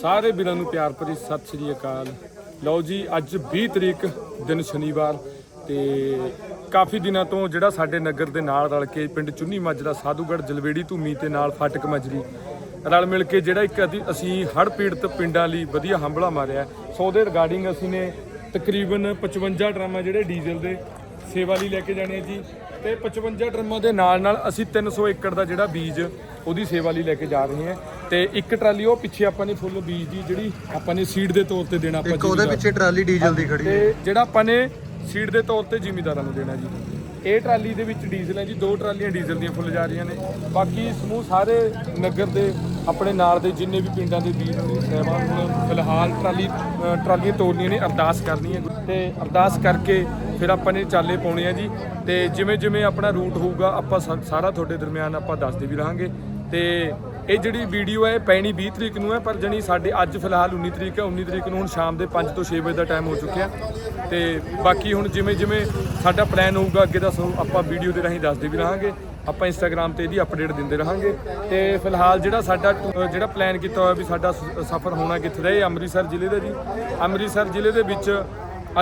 ਸਾਰੇ ਵੀਰਾਂ ਨੂੰ ਪਿਆਰ ਭਰੀ ਸਤਿ ਸ੍ਰੀ ਅਕਾਲ। ਲਓ ਜੀ, ਅੱਜ 20 ਤਰੀਕ ਦਿਨ ਸ਼ਨੀਵਾਰ ਤੇ ਕਾਫੀ ਦਿਨਾਂ ਤੋਂ ਜਿਹੜਾ ਸਾਡੇ ਨਗਰ ਦੇ ਨਾਲ ਰਲ ਕੇ ਪਿੰਡ ਚੁੰਨੀ ਮਾਜਰਾ ਸਾਧੂਗੜ ਜਲਵੇੜੀ ਧੂਮੀ ਤੇ ਨਾਲ ਫਾਟਕ ਮਾਜਰੀ ਰਲ ਮਿਲ ਕੇ ਜਿਹੜਾ ਇੱਕ ਅਧੀ- ਅਸੀਂ ਹੜ੍ਹ ਪੀੜਤ ਪਿੰਡਾਂ ਲਈ ਵਧੀਆ ਹੰਬਲਾ ਮਾਰਿਆ। ਸੋ ਉਹਦੇ ਰਿਗਾਰਡਿੰਗ ਅਸੀਂ ਨੇ ਤਕਰੀਬਨ 55 ਡਰਾਮਾ ਜਿਹੜੇ ਡੀਜ਼ਲ ਦੇ ਸੇਵਾ ਲਈ ਲੈ ਕੇ ਜਾਣੇ ਜੀ। ਤੇ 55 ਡਰਮਾਂ ਦੇ ਨਾਲ ਨਾਲ ਅਸੀਂ 300 ਏਕੜ ਦਾ ਜਿਹੜਾ ਬੀਜ ਉਹਦੀ ਸੇਵਾ ਲਈ ਲੈ ਕੇ ਜਾ ਰਹੇ ਹਾਂ। ਤੇ ਇੱਕ ਟਰਾਲੀ ਉਹ ਪਿੱਛੇ ਆਪਾਂ ਨੇ ਫੁੱਲ ਬੀਜ ਦੀ ਜਿਹੜੀ ਆਪਾਂ ਨੇ ਸੀਡ ਦੇ ਤੌਰ ਤੇ ਦੇਣਾ ਆਪਾਂ ਇੱਕ ਉਹਦੇ ਪਿੱਛੇ ਟਰਾਲੀ ਡੀਜ਼ਲ ਦੀ ਖੜੀ ਹੈ। ਤੇ ਜਿਹੜਾ ਆਪਾਂ ਨੇ ਸੀਡ ਦੇ ਤੌਰ ਤੇ ਜ਼ਿਮੀਦਾਰਾਂ ਨੂੰ ਦੇਣਾ ਜੀ। ਇਹ ਟਰਾਲੀ ਦੇ ਵਿੱਚ ਡੀਜ਼ਲ ਹੈ ਜੀ ਦੋ ਟਰਾਲੀਆਂ ਡੀਜ਼ਲ ਦੀਆਂ ਫੁੱਲ ਜਾ ਰਹੀਆਂ ਨੇ। ਬਾਕੀ ਸਮੂਹ ਸਾਰੇ ਨਗਰ ਦੇ ਆਪਣੇ ਨਾਲ ਦੇ ਜਿੰਨੇ ਵੀ ਪਿੰਡਾਂ ਦੇ ਵੀਰ ਨੇ ਸਹਿਬਾਨ ਹੁਣ ਫਿਲਹਾਲ ਟਰਾਲੀ ਟਰਾਲੀਆਂ ਤੋੜਨੀਆਂ ਨੇ ਅਰਦਾਸ ਕਰਨੀ ਹੈ ਤੇ ਅਰਦਾਸ ਕਰਕੇ ਫਿਰ ਆਪਾਂ ਨੇ ਚਾਲੇ ਪਾਉਣੇ ਆ ਜੀ। ਤੇ ਜਿਵੇਂ ਜਿਵੇਂ ਆਪਣਾ ਰੂਟ ਹੋਊਗਾ ਆਪਾਂ ਸਾਰਾ ਤੁਹਾਡੇ ਦਰਮਿਆਨ ਆਪਾਂ ਦੱਸਦੇ ਵੀ ਰਹਾਂਗੇ। ਤੇ ਇਹ ਜਿਹੜੀ ਵੀਡੀਓ ਹੈ ਪੈਣੀ 20 ਤਰੀਕ ਨੂੰ ਹੈ ਪਰ ਜਣੀ ਸਾਡੇ ਅੱਜ ਫਿਲਹਾਲ 19 ਤਰੀਕ ਹੈ 19 ਤਰੀਕ ਨੂੰ ਹੁਣ ਸ਼ਾਮ ਦੇ 5 ਤੋਂ 6 ਵਜੇ ਦਾ ਟਾਈਮ ਹੋ ਚੁੱਕਿਆ ਤੇ ਬਾਕੀ ਹੁਣ ਜਿਵੇਂ ਜਿਵੇਂ ਸਾਡਾ ਪਲਾਨ ਹੋਊਗਾ ਅੱਗੇ ਦਾ ਸੋ ਆਪਾਂ ਵੀਡੀਓ ਦੇ ਰਾਹੀਂ ਦੱਸਦੇ ਵੀ ਰਹਾਂਗੇ। ਆਪਾਂ ਇੰਸਟਾਗ੍ਰam ਤੇ ਇਹਦੀ ਅਪਡੇਟ ਦਿੰਦੇ ਰਹਾਂਗੇ। ਤੇ ਫਿਲਹਾਲ ਜਿਹੜਾ ਸਾਡਾ ਅ, ਜਿਹੜਾ ਪਲਾਨ ਕੀਤਾ ਹੋਇਆ ਵੀ ਸਾਡਾ ਸਫ਼ਰ ਹੋਣਾ ਕਿੱਥੇ ਦਾ ਇਹ ਅੰਮ੍ਰਿਤਸਰ ਜ਼ਿਲ੍ਹੇ ਦਾ ਜੀ। ਅੰਮ੍ਰਿਤਸਰ ਜ਼ਿਲ੍ਹੇ ਦੇ ਵਿੱਚ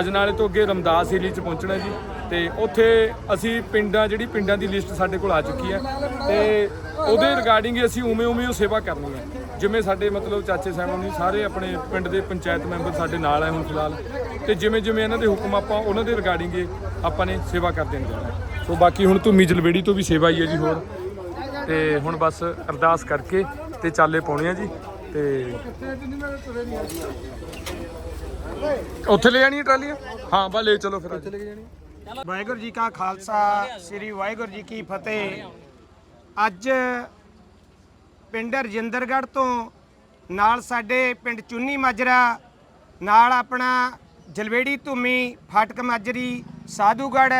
ਅਜਨਾਲੇ ਤੋਂ ਅੱਗੇ ਰਮਦਾਸ ਹਿੱਲੀ ਚ ਪਹੁੰਚਣਾ ਜੀ, ਤੇ ਉੱਥੇ ਅਸੀਂ ਪਿੰਡਾਂ, ਜਿਹੜੀ ਪਿੰਡਾਂ ਦੀ ਲਿਸਟ ਸਾਡੇ ਕੋਲ ਆ ਚੁੱਕੀ ਹੈ, ਤੇ ਉਹਦੇ ਰਿਗਾਰਡਿੰਗ ਅਸੀਂ ਉਵੇਂ ਉਵੇਂ ਉਹ ਸੇਵਾ ਕਰਨੀ ਹੈ। ਜਿਵੇਂ ਸਾਡੇ ਮਤਲਬ ਚਾਚੇ ਸਾਹਿਬਾਂ ਨੇ ਸਾਰੇ ਆਪਣੇ ਪਿੰਡ ਦੇ ਪੰਚਾਇਤ ਮੈਂਬਰ ਸਾਡੇ ਨਾਲ ਹੈ ਹੁਣ ਫਿਲਹਾਲ, ਤੇ ਜਿਵੇਂ ਜਿਵੇਂ ਇਹਨਾਂ ਦੇ ਹੁਕਮ ਆਪਾਂ ਉਹਨਾਂ ਦੇ ਰਿਗਾਰਡਿੰਗ ਆਪਾਂ ਨੇ ਸੇਵਾ ਕਰਦੇ ਨੇ ਜਾਣਾ ਸੋ ਬਾਕੀ ਹੁਣ ਧੂਮੀ ਜਲਵੇੜੀ ਤੋਂ ਵੀ ਸੇਵਾ ਹੀ ਹੈ ਜੀ ਹੋਰ। ਤੇ ਹੁਣ ਬਸ ਅਰਦਾਸ ਕਰਕੇ ਤੇ ਚਾਲੇ ਪਾਉਣੇ ਆ ਜੀ, ਤੇ ਉੱਥੇ ਲੈ ਜਾਣੀ ਹੈ ਟਰਾਲੀਆਂ ਹਾਂ ਬਾ ਲੈ ਚਲੋ ਫਿਰ। ਉੱਥੇ ਲੈ ਕੇ ਜਾਣੀ ਵਾਹਿਗੁਰੂ ਜੀ ਕਾ ਖਾਲਸਾ ਸ੍ਰੀ ਵਾਹਿਗੁਰੂ ਜੀ ਕੀ ਫਤਿਹ। ਅੱਜ ਪਿੰਡ ਰਜਿੰਦਰਗੜ੍ਹ ਤੋਂ ਨਾਲ ਸਾਡੇ ਪਿੰਡ ਚੁੰਨੀ ਮਾਜਰਾ ਨਾਲ ਆਪਣਾ ਜਲਵੇੜੀ ਧੂਮੀ ਫਾਟਕ ਮਾਜਰੀ ਸਾਧੂਗੜ੍ਹ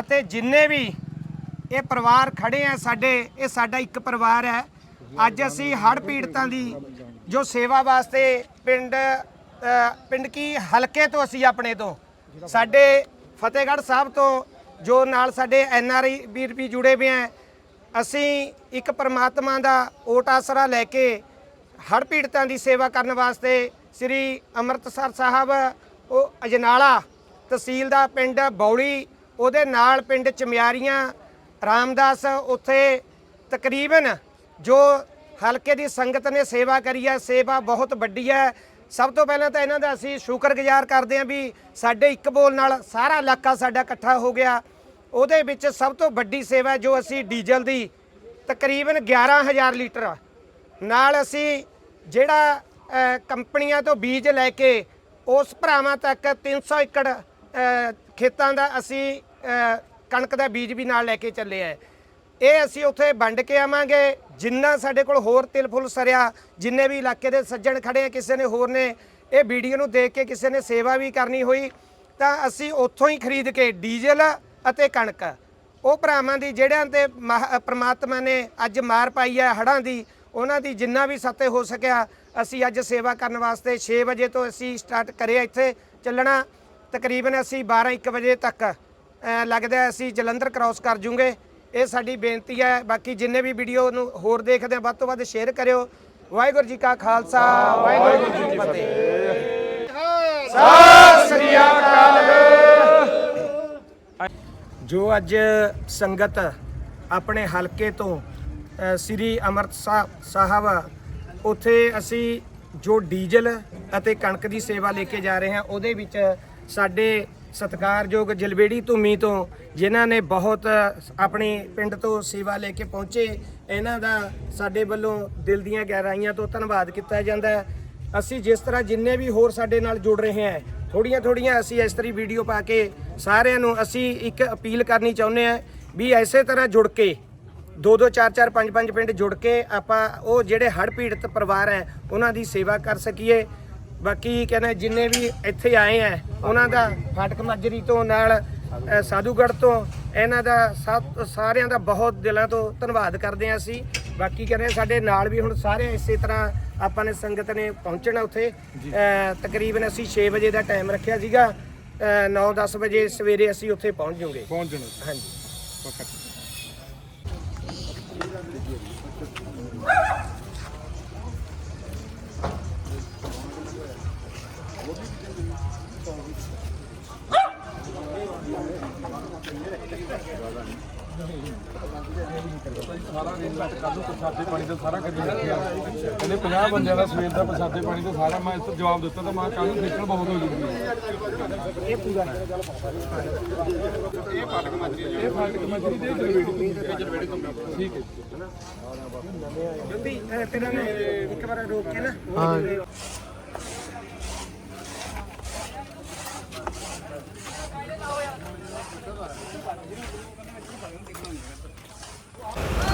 ਅਤੇ ਜਿੰਨੇ ਵੀ ਇਹ ਪਰਿਵਾਰ ਖੜੇ ਆ ਸਾਡੇ ਇਹ ਸਾਡਾ ਇੱਕ ਪਰਿਵਾਰ ਹੈ। ਅੱਜ ਅਸੀਂ ਹੜ੍ਹ ਪੀੜਤਾਂ ਦੀ ਜੋ ਸੇਵਾ ਵਾਸਤੇ ਪਿੰਡ ਪਿੰਡ ਕੀ ਹਲਕੇ ਤੋਂ ਅਸੀਂ ਆਪਣੇ ਤੋਂ। ਸਾਡੇ ਫਤਿਹਗੜ੍ਹ ਸਾਹਿਬ ਤੋਂ ਜੋ ਨਾਲ ਸਾਡੇ ਐਨ ਆਰ ਆਈ ਵੀਰ ਵੀ ਜੁੜੇ ਹੋਏ ਆ, ਅਸੀਂ ਇੱਕ ਪਰਮਾਤਮਾ ਦਾ ਓਟ ਆਸਰਾ ਲੈ ਕੇ ਹੜ੍ਹ ਪੀੜਤਾਂ ਦੀ ਸੇਵਾ ਕਰਨ ਵਾਸਤੇ ਸ੍ਰੀ ਅੰਮ੍ਰਿਤਸਰ ਸਾਹਿਬ, ਉਹ ਅਜਨਾਲਾ ਤਹਿਸੀਲ ਦਾ ਪਿੰਡ ਬੌੜੀ ਉਹਦੇ ਨਾਲ ਪਿੰਡ ਚਮਿਆਰੀਆਂ, ਰਾਮਦਾਸ, ਉੱਥੇ ਤਕਰੀਬਨ ਜੋ ਹਲਕੇ ਦੀ ਸੰਗਤ ਨੇ ਸੇਵਾ ਕਰੀ ਹੈ ਸੇਵਾ ਬਹੁਤ ਵੱਡੀ ਹੈ ਸਭ ਤੋਂ ਪਹਿਲਾਂ ਤਾਂ ਇਹਨਾਂ ਦਾ ਅਸੀਂ ਸ਼ੁਕਰਗੁਜ਼ਾਰ ਕਰਦੇ ਹਾਂ ਵੀ ਸਾਡੇ ਇੱਕ ਬੋਲ ਨਾਲ ਸਾਰਾ ਇਲਾਕਾ ਸਾਡਾ ਇਕੱਠਾ ਹੋ ਗਿਆ। ਉਹਦੇ ਵਿੱਚ ਸਭ ਤੋਂ ਵੱਡੀ ਸੇਵਾ ਜੋ ਅਸੀਂ ਡੀਜ਼ਲ ਦੀ ਤਕਰੀਬਨ 11000 ਲੀਟਰ ਨਾਲ ਅਸੀਂ ਜਿਹੜਾ ਕੰਪਨੀਆਂ ਤੋਂ ਬੀਜ ਲੈ ਕੇ ਉਸ ਭਰਾਵਾਂ ਤੱਕ 300 ਏਕੜ ਖੇਤਾਂ ਦਾ ਅਸੀਂ ਕਣਕ ਦਾ ਬੀਜ ਵੀ ਨਾਲ ਲੈ ਕੇ ਚੱਲੇ ਆ। ਇਹ ਅਸੀਂ ਉੱਥੇ ਵੰਡ ਕੇ ਆਵਾਂਗੇ। ਜਿੰਨਾ ਸਾਡੇ ਕੋਲ ਹੋਰ ਤਿਲ ਫੁੱਲ ਸਰਿਆ, ਜਿੰਨੇ ਵੀ ਇਲਾਕੇ ਦੇ ਸੱਜਣ ਖੜੇ ਆ, ਕਿਸੇ ਨੇ ਹੋਰ ਨੇ, ਇਹ ਵੀਡੀਓ ਨੂੰ ਦੇਖ ਕੇ ਕਿਸੇ ਨੇ ਸੇਵਾ ਵੀ ਕਰਨੀ ਹੋਈ, ਤਾਂ ਅਸੀਂ ਉੱਥੋਂ ਹੀ ਖਰੀਦ ਕੇ ਡੀਜ਼ਲ ਅਤੇ ਕਣਕ। ਉਹ ਭਰਾਵਾਂ ਦੀ ਜਿਹੜਿਆਂ ਤੇ ਮਹਾ- ਪ੍ਰਮਾਤਮਾ ਨੇ ਅੱਜ ਮਾਰ ਪਾਈ ਹੈ ਹੜਾਂ ਦੀ, ਉਹਨਾਂ ਦੀ ਜਿੰਨਾ ਵੀ ਸਤੇ ਹੋ ਸਕਿਆ, ਅਸੀਂ ਅੱਜ ਸੇਵਾ ਕਰਨ ਵਾਸਤੇ 6 ਵਜੇ ਤੋਂ ਅਸੀਂ ਸਟਾਰਟ ਕਰਿਆ ਇੱਥੇ ਚੱਲਣਾ। ਤਕਰੀਬਨ ਅਸੀਂ 12 1 ਵਜੇ ਤੱਕ ਲੱਗਦਾ ਅਸੀਂ ਜਲੰਧਰ ਕ੍ਰਾਸ ਕਰ ਜੂਗੇ। ਇਹ ਸਾਡੀ ਬੇਨਤੀ ਹੈ। ਬਾਕੀ ਜਿੰਨੇ ਵੀ ਵੀਡੀਓ ਨੂੰ ਹੋਰ ਦੇਖਦੇ ਆ, ਵੱਧ ਤੋਂ ਵੱਧ ਸ਼ੇਅਰ ਕਰਿਓ। ਵਾਹਿਗੁਰੂ ਜੀ ਕਾ ਖਾਲਸਾ, ਵਾਹਿਗੁਰੂ ਜੀ ਕੀ ਫਤਿਹ। ਸਤਿ ਸ੍ਰੀ ਅਕਾਲ। ਜੋ ਅੱਜ ਸੰਗਤ ਆਪਣੇ ਹਲਕੇ ਤੋਂ ਸ੍ਰੀ ਅੰਮ੍ਰਿਤਸਰ ਸਾਹਿਬ, ਉੱਥੇ ਅਸੀਂ ਜੋ ਡੀਜ਼ਲ ਅਤੇ ਕਣਕ ਦੀ ਸੇਵਾ ਲੈ ਕੇ ਜਾ ਰਹੇ ਹਾਂ, ਉਹਦੇ ਵਿੱਚ ਸਾਡੇ ਸਤਿਕਾਰਯੋਗ ਜਲਬੇੜੀ ਧੂਮੀ ਤੋਂ, ਜਿਨ੍ਹਾਂ ਨੇ ਬਹੁਤ ਆਪਣੇ ਪਿੰਡ ਤੋਂ ਸੇਵਾ ਲੈ ਕੇ ਪਹੁੰਚੇ, ਇਹਨਾਂ ਦਾ ਸਾਡੇ ਵੱਲੋਂ ਦਿਲ ਦੀਆਂ ਗਹਿਰਾਈਆਂ ਤੋਂ ਧੰਨਵਾਦ ਕੀਤਾ ਜਾਂਦਾ ਅਸੀਂ ਜਿਸ ਤਰ੍ਹਾਂ ਜਿੰਨੇ ਵੀ ਹੋਰ ਸਾਡੇ ਨਾਲ ਜੁੜ ਰਹੇ ਹੈ ਥੋੜੀਆਂ ਥੋੜੀਆਂ ਅਸੀਂ ਇਸ ਤਰੀ ਵੀਡੀਓ ਪਾ ਕੇ ਸਾਰਿਆਂ ਨੂੰ ਅਸੀਂ ਇੱਕ ਅਪੀਲ ਕਰਨੀ ਚਾਹੁੰਦੇ ਹਾਂ ਵੀ ਐਸੇ ਤਰ੍ਹਾਂ ਜੁੜ ਕੇ ਦੋ ਦੋ ਚਾਰ ਚਾਰ ਪੰਜ ਪੰਜ ਪਿੰਡ ਜੁੜ ਕੇ ਆਪਾਂ ਉਹ ਜਿਹੜੇ ਹੜ੍ਹ ਪੀੜਤ ਪਰਿਵਾਰ ਹੈ, ਉਹਨਾਂ ਦੀ ਸੇਵਾ ਕਰ ਸਕੀਏ। ਬਾਕੀ ਕਹਿੰਦੇ ਜਿੰਨੇ ਵੀ ਇੱਥੇ ਆਏ ਆ ਉਹਨਾਂ ਦਾ ਫਾਟਕ ਮਾਜਰੀ ਤੋਂ ਨਾਲ ਅ, ਸਾਧੂਗੜ੍ਹ ਤੋਂ ਇਹਨਾਂ ਦਾ ਸਾਰਿਆਂ ਦਾ ਬਹੁਤ ਦਿਲਾਂ ਤੋਂ ਧੰਨਵਾਦ ਕਰਦੇ ਹਾਂ ਅਸੀਂ। ਬਾਕੀ ਕਹਿੰਦੇ ਸਾਡੇ ਨਾਲ ਵੀ ਹੁਣ ਸਾਰੇ ਇਸੇ ਤਰ੍ਹਾਂ ਆਪਾਂ ਨੇ ਸੰਗਤ ਨੇ ਪਹੁੰਚਣਾ ਉੱਥੇ। ਤਕਰੀਬਨ ਅਸੀਂ 6 ਵਜੇ ਦਾ ਟਾਈਮ ਰੱਖਿਆ ਸੀਗਾ। 9-10 ਵਜੇ ਸਵੇਰੇ ਅਸੀਂ ਉੱਥੇ ਪਹੁੰਚ ਜਾਵਾਂਗੇ ਪਹੁੰਚ ਜਾਣਾ ਹਾਂਜੀ। ਸਾਰਾ ਅਰੇਂਜਮੈਂਟ ਕੱਲ ਨੂੰ ਪ੍ਰਸਾਦੇ ਪਾਣੀ ਦਾ ਸਾਰਾ ਕਰੀ ਰੱਖਿਆ ਕਹਿੰਦੇ 50 ਬੰਦਿਆਂ ਦਾ ਸਵੇਰ ਦਾ ਪ੍ਰਸਾਦੇ ਪਾਣੀ ਦਾ ਸਾਰਾ ਮੈਂ ਇਸ ਤੋਂ ਜਵਾਬ ਦਿੱਤਾ ਤਾਂ ਮੈਂ ਕੱਲ ਨੂੰ ਦੇਖਣ ਬਹੁਤ ਹੋ ਜੂਗੀ ਇਹ ਪੂਰਾ ਇਹ ਫਾਟਕ ਮੱਛੀ ਦੇ ਜਲਵੇੜੀ ਠੀਕ ਹੈ ਜੰਦੀ ਤੇਰਾ ਇੱਕ ਵਾਰ ਰੋਕ ਕੇ ਨਾ। ਹਾਂ। 아!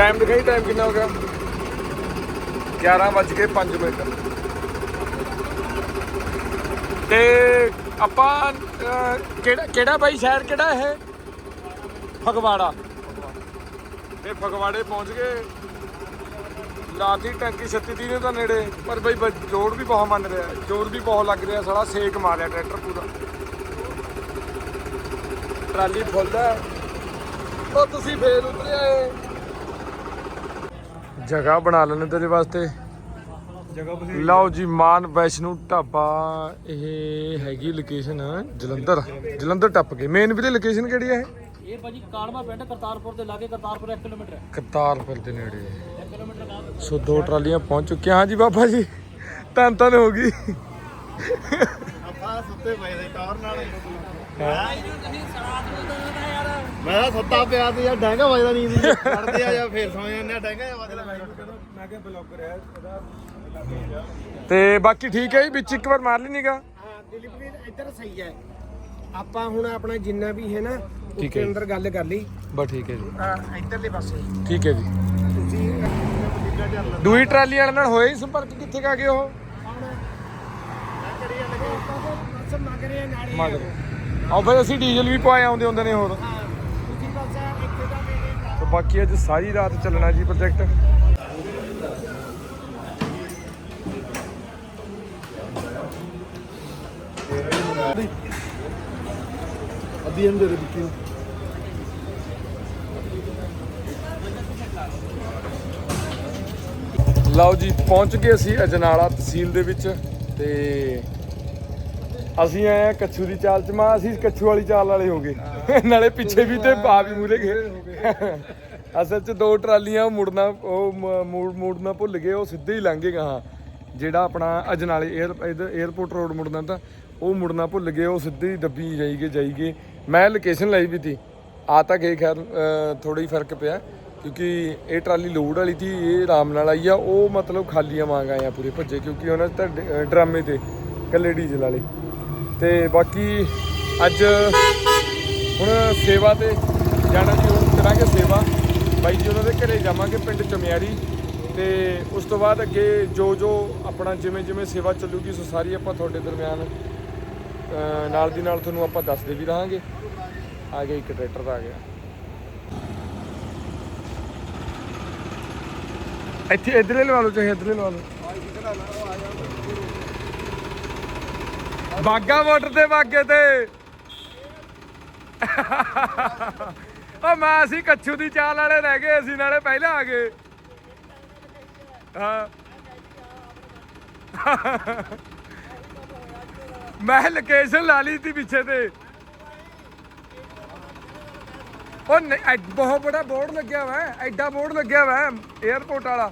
ਟਾਈਮ ਦਿਖਾਈ ਟਾਈਮ ਕਿੰਨਾ ਹੋ ਗਿਆ? 11 ਵੱਜ ਕੇ 5 ਮਿੰਟ। ਤੇ ਆਪਾਂ ਕਿਹੜਾ ਕਿਹੜਾ ਬਾਈ ਸ਼ਹਿਰ ਕਿਹੜਾ ਇਹ? ਫਗਵਾੜਾ। ਇਹ ਫਗਵਾੜੇ ਪਹੁੰਚ ਗਏ। ਲਾਤੀ ਟੈਂਕੀ 36 ਦੀ ਨੇ ਤਾਂ ਨੇੜੇ, ਪਰ ਬਈ ਬ- ਜੋਰ ਵੀ ਬਹੁਤ ਮੰਨ ਰਿਹਾ। ਜੋਰ ਵੀ ਬਹੁਤ ਲੱਗ ਰਿਹਾ, ਸਾਲਾ ਸੇਕ ਮਾਰਿਆ ਟਰੈਕਟਰ ਪੂਰਾ। ਟਰਾਲੀ ਫੁੱਲ ਹੈ। ਉਹ ਤੁਸੀਂ ਫੇਰ ਉਤਰਿਆ ਆਏ। ਜਗ੍ਹਾ ਬਣਾ ਲੈਣੇ ਤੇਰੇ ਵਾਸਤੇ। ਜਗ੍ਹਾ ਲਓ ਜੀ ਮਾਨ ਵੈਸ਼ਨੂ ਢਾਬਾ ਇਹ ਹੈਗੀ ਲੋਕੇਸ਼ਨ ਜਲੰਧਰ। ਜਲੰਧਰ ਟੱਪ ਕੇ। ਮੇਨ ਵੀਰੇ ਲੋਕੇਸ਼ਨ ਕਿਹੜੀ ਹੈ ਇਹ? ਇਹ ਭਾਜੀ ਕਾਲਮਾ ਪਿੰਡ ਕਰਤਾਰਪੁਰ ਦੇ ਲਾਗੇ ਕਰਤਾਰਪੁਰ 1 ਕਿਲੋਮੀਟਰ ਹੈ। ਕਰਤਾਰਪੁਰ ਦੇ ਨੇੜੇ। 1 ਕਿਲੋਮੀਟਰ ਦਾ ਸੋ ਦੋ ਟਰਾਲੀਆਂ ਪਹੁੰਚ ਚੁੱਕੀਆਂ। ਹਾਂ ਜੀ ਬਾਬਾ ਜੀ ਧੰਨ ਧੰਨ ਹੋ ਗਈ। ਆਪਾਂ ਸੁੱਤੇ ਪਏ ਦੇ ਟੌਰ ਨਾਲ। ਮੈਂ ਤਾਂ ਸੁੱਤਾ ਪਿਆ ਤੇ ਯਾਰ ਡੈਂਗਾ ਵੱਜਦਾ ਨੀਂਦ ਨਹੀਂ ਚੜਦੇ ਆ ਜਾਂ ਫੇਰ ਸੌ ਜਾਂਦੇ ਆ ਡੈਂਗਾ ਵੱਜਦਾ ਮੈਂ ਕਿਹਾ ਬਲੌਗਰ ਹੈ ਉਹਦਾ ਤੇ ਬਾਕੀ ਠੀਕ ਹੈ ਜੀ ਵਿੱਚ ਇੱਕ ਵਾਰ ਮਾਰ ਲਈ ਨੀਗਾ ਹਾਂ ਡਿਲੀਵਰੀ ਇੱਧਰ ਸਹੀ ਹੈ। ਆਪਾਂ ਹੁਣ ਆਪਣਾ ਜਿੰਨਾ ਵੀ ਹੈ ਨਾ ਠੀਕ ਉਹਦੇ ਹੈ। ਅੰਦਰ ਗੱਲ ਕਰ ਲਈ। ਬਸ ਠੀਕ ਹੈ ਜੀ। ਆ ਇੱਧਰਲੇ ਪਾਸੇ। ਠੀਕ ਹੈ ਜੀ। ਤੁਸੀਂ ਦੂਈ ਟਰਾਲੀ ਵਾਲੇ ਨਾਲ ਹੋਇਆ ਹੀ ਸੰਪਰਕ ਕਿੱਥੇ ਕਾ ਗਏ ਉਹ? ਮੰਗ ਰਹੇ ਆ ਨਾਲੇ ਮਗਰ। ਆਓ ਫਿਰ ਅਸੀਂ ਡੀਜ਼ਲ ਵੀ ਪਵਾਏ ਆਉਂਦੇ ਹੁੰਦੇ ਨੇ ਹੋਰ। ਹਾਂ ਤੁਸੀਂ ਬਸ ਇੱਥੇ ਦਾ ਮੇਰੇ ਤੇ ਬਾਕੀ ਅੱਜ ਸਾਰੀ ਰਾਤ ਚੱਲਣਾ ਜੀ ਪ੍ਰੋਜੈਕਟ। ਅੱਧੀ ਇਹਨੂੰ ਦੇ ਦੇ ਲਓ ਜੀ, ਪਹੁੰਚ ਗਏ ਅਸੀਂ ਅਜਨਾਲਾ ਤਹਿਸੀਲ ਦੇ ਵਿੱਚ ਤੇ ਅਸੀਂ ਆਏ ਆ ਕੱਛੂ ਦੀ ਚਾਲ ਚ। ਮਾ, ਅਸੀਂ ਕੱਛੂ ਵਾਲੀ ਚਾਲ ਵਾਲੇ ਹੋ ਗਏ। ਨਾਲੇ ਪਿੱਛੇ ਵੀ ਤੇ ਪਾ ਵੀ ਮੂਰੇ ਗਏ। ਅਸਲ ਚ ਦੋ ਟਰਾਲੀਆਂ ਮੁੜਨਾ, ਉਹ ਮ- ਮੋੜ ਮੋੜਨਾ ਭੁੱਲ ਗਏ, ਉਹ ਸਿੱਧੇ ਹੀ ਲੰਘੇ ਗਾਹਾਂ। ਜਿਹੜਾ ਆਪਣਾ ਅਜਨਾਲੇ 에ਅਰ ਇਧਰ 에ਅਰਪੋਰਟ ਰੋਡ ਮੁੜਨਾ ਤਾਂ, ਉਹ ਮੁੜਨਾ ਭੁੱਲ ਗਏ, ਉਹ ਸਿੱਧੇ ਹੀ ਦੱਬੀ ਡੱਬੀ ਜਾਈਗੇ ਜਾਈਗੇ ਮੈਂ ਲੋਕੇਸ਼ਨ ਲਈ ਵੀ ਤੀ। ਆ ਤਾਂ ਗਏ ਖੈਰ ਥੋੜਾ ਹੀ ਫ਼ਰਕ ਪਿਆ, ਕਿਉਂਕਿ ਇਹ ਟਰਾਲੀ ਲੋਡ ਵਾਲੀ ਸੀ ਇਹ ਆਰਾਮ ਨਾਲ ਆਈ ਆ। ਉਹ ਮਤਲਬ ਖਾਲੀਆਂ ਮੰਗ ਆਏ ਆ ਪੂਰੇ ਭੱਜੇ, ਕਿਉਂਕਿ ਉਹਨਾਂ 'ਚ ਤਾਂ ਡਰਾਮੇ ਤੇ, ਕੱਲੇ ਡੀਜ਼ਲ ਵਾਲੇ। ਤੇ ਬਾਕੀ ਅੱਜ ਹੁਣ ਸੇਵਾ ਤੇ ਜਾਣਾ ਜੀ, ਹੁਣ ਕਰਾਂਗੇ ਸੇਵਾ। ਬਾਈ ਜੀ ਉਹਨਾਂ ਦੇ ਘਰੇ ਜਾਵਾਂਗੇ ਪਿੰਡ ਚਮਿਆਰੀ ਤੇ ਉਸ ਤੋਂ ਬਾਅਦ ਅੱਗੇ ਜੋ ਜੋ ਆਪਣਾ ਜਿਵੇਂ ਜਿਵੇਂ ਸੇਵਾ ਚੱਲੂਗੀ, ਸੋ ਸਾਰੀ ਆਪਾਂ ਤੁਹਾਡੇ ਦਰਮਿਆਨ ਨਾਲ ਦੀ ਨਾਲ ਤੁਹਾਨੂੰ ਆਪਾਂ ਦੱਸਦੇ ਵੀ ਰਹਾਂਗੇ। ਆ ਗਿਆ ਇੱਕ ਟਰੈਕਟਰ ਆ ਗਿਆ। ਇੱਥੇ ਇਧਰਲੇ ਲਵਾ ਲਓ, ਚਾਹੇ ਇਧਰਲੇ ਲਵਾ ਲਓ। ਬਾਗਾ ਮੋਟਰ ਤੇ ਬਾਗੇ ਤੇ। ਉਹ ਮੈਂ ਅਸੀਂ ਕੱਛੂ ਦੀ ਚਾਲ ਵਾਲੇ ਰਹਿ ਗਏ, ਅਸੀਂ ਨਾਲੇ ਪਹਿਲਾਂ ਆ ਗਏ। ਹਾਂ। ਮੈਂ ਲੋਕੇਸ਼ਨ ਲਾ ਲਈ ਸੀ ਪਿੱਛੇ ਤੇ। ਉਹ ਬਹੁਤ ਬੜਾ ਬੋਰਡ ਲੱਗਿਆ ਵਾ, ਐਡਾ ਬੋਰਡ ਲੱਗਿਆ ਵਾ 에어ਪੋਰਟ ਵਾਲਾ।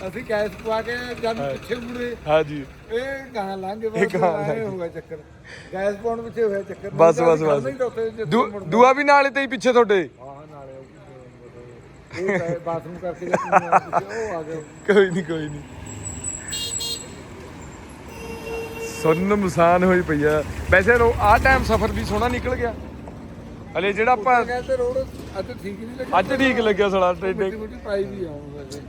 ਅਸੀਂ ਗੈਸ ਪਵਾ ਕੇ ਜਦ ਪਿੱਛੇ ਮੁੜੇ ਹਾਂਜੀ। ਇਹ ਗਾਂ ਲੰਘੇ ਇਹ ਲੰਘ ਆਏ ਹੋਇਆ ਚੱਕਰ। ਗੈਸ ਪਾਉਣ ਪਿੱਛੇ ਹੋਇਆ ਚੱਕਰ। ਬਸ ਬਸ ਬਸ। ਦੂਆ ਵੀ ਨਾਲੇ ਤੇ ਹੀ ਪਿੱਛੇ ਤੁਹਾਡੇ। ਹਾਂ ਨਾਲੇ ਇਹ ਬਾਥਰੂਮ ਕਰਕੇ ਉਹ ਆ ਗਏ ਕੋਈ ਨਹੀਂ ਕੋਈ ਨਹੀਂ ਸੁੰਨ ਮਸਾਨ ਹੋਈ ਪਈ ਆ। ਵੈਸੇ ਆ ਟਾਈਮ ਸਫ਼ਰ ਵੀ ਸੋਹਣਾ ਨਿਕਲ ਗਿਆ। ਹਲੇ ਜਿਹੜਾ ਆਪਾਂ ਕਹਿੰਦੇ ਰੋਡ ਅੱਜ ਠੀਕ ਨਹੀਂ ਲੱਗੀ ਅੱਜ ਠੀਕ ਲੱਗਿਆ ਸਾਲਾ ਟ੍ਰੇਡੇ ਮਿੱਟੀ ਪਾਈ ਵੀ ਆਉਂ ਵੈਸੇ।